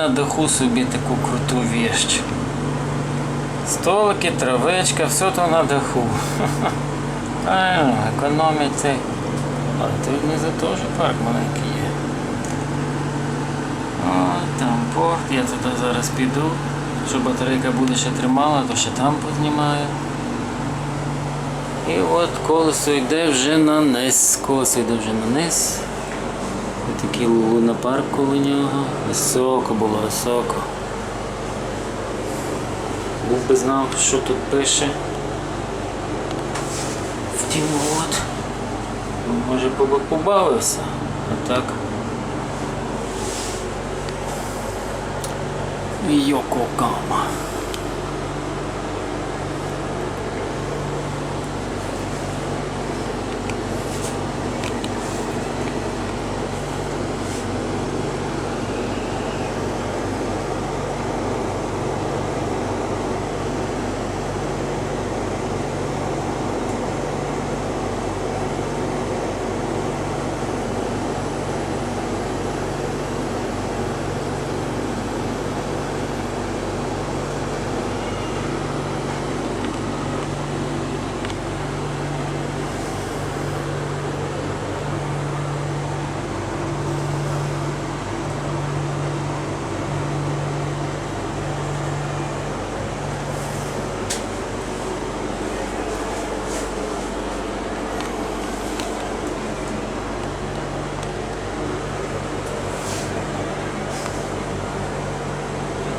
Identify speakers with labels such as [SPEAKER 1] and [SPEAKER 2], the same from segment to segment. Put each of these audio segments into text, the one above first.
[SPEAKER 1] на даху собі таку круту вещь. Столики, травичка, все то на даху. Правильно, цей. А тут не за те, що парк маленький є. О, там порт, я туди зараз піду. Якщо батарейка буде ще тримала, то ще там познімаю. І от колесо йде вже на низ. Колесо йде вже на низ. Такий лунопарк коло нього. Високо було, високо. Був би знав, що тут пише. Втім, от. Може побавився. А так. Йокогама.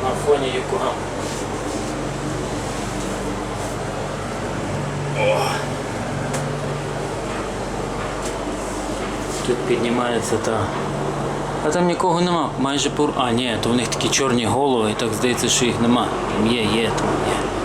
[SPEAKER 1] На фоні Йокогами. Тут піднімається та. А там нікого нема, майже пор. А, ні, то в них такі чорні голови, і так здається, що їх нема. Там є, є, там є.